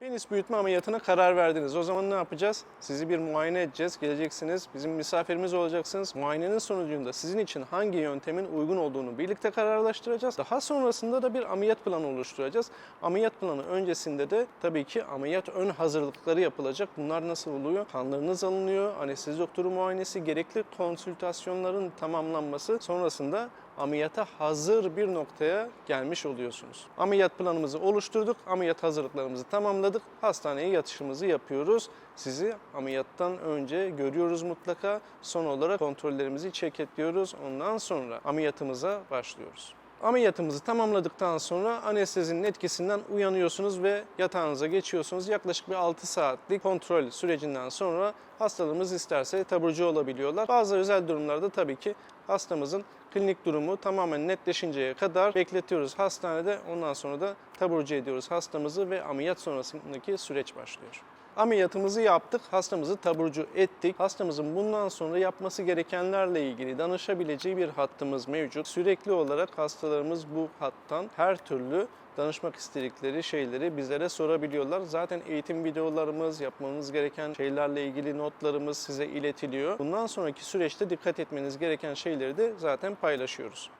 Penis büyütme ameliyatına karar verdiniz. O zaman ne yapacağız? Sizi bir muayene edeceğiz. Geleceksiniz, bizim misafirimiz olacaksınız. Muayenenin sonucunda sizin için hangi yöntemin uygun olduğunu birlikte kararlaştıracağız. Daha sonrasında da bir ameliyat planı oluşturacağız. Ameliyat planı öncesinde de tabii ki ameliyat ön hazırlıkları yapılacak. Bunlar nasıl oluyor? Kanlarınız alınıyor, anestezi doktoru muayenesi, gerekli konsültasyonların tamamlanması sonrasında ameliyata hazır bir noktaya gelmiş oluyorsunuz. Ameliyat planımızı oluşturduk, ameliyat hazırlıklarımızı tamamladık, hastaneye yatışımızı yapıyoruz. Sizi ameliyattan önce görüyoruz mutlaka. Son olarak kontrollerimizi çeketliyoruz. Ondan sonra ameliyatımıza başlıyoruz. Ameliyatımızı tamamladıktan sonra anestezinin etkisinden uyanıyorsunuz ve yatağınıza geçiyorsunuz. Yaklaşık bir 6 saatlik kontrol sürecinden sonra hastalarımız isterse taburcu olabiliyorlar. Bazı özel durumlarda tabii ki hastamızın klinik durumu tamamen netleşinceye kadar bekletiyoruz hastanede. Ondan sonra da taburcu ediyoruz hastamızı ve ameliyat sonrasındaki süreç başlıyor. Ameliyatımızı yaptık, hastamızı taburcu ettik. Hastamızın bundan sonra yapması gerekenlerle ilgili danışabileceği bir hattımız mevcut. Sürekli olarak hastalarımız bu hattan her türlü danışmak istedikleri şeyleri bizlere sorabiliyorlar. Zaten eğitim videolarımız, yapmamız gereken şeylerle ilgili notlarımız size iletiliyor. Bundan sonraki süreçte dikkat etmeniz gereken şeyleri de zaten paylaşıyoruz.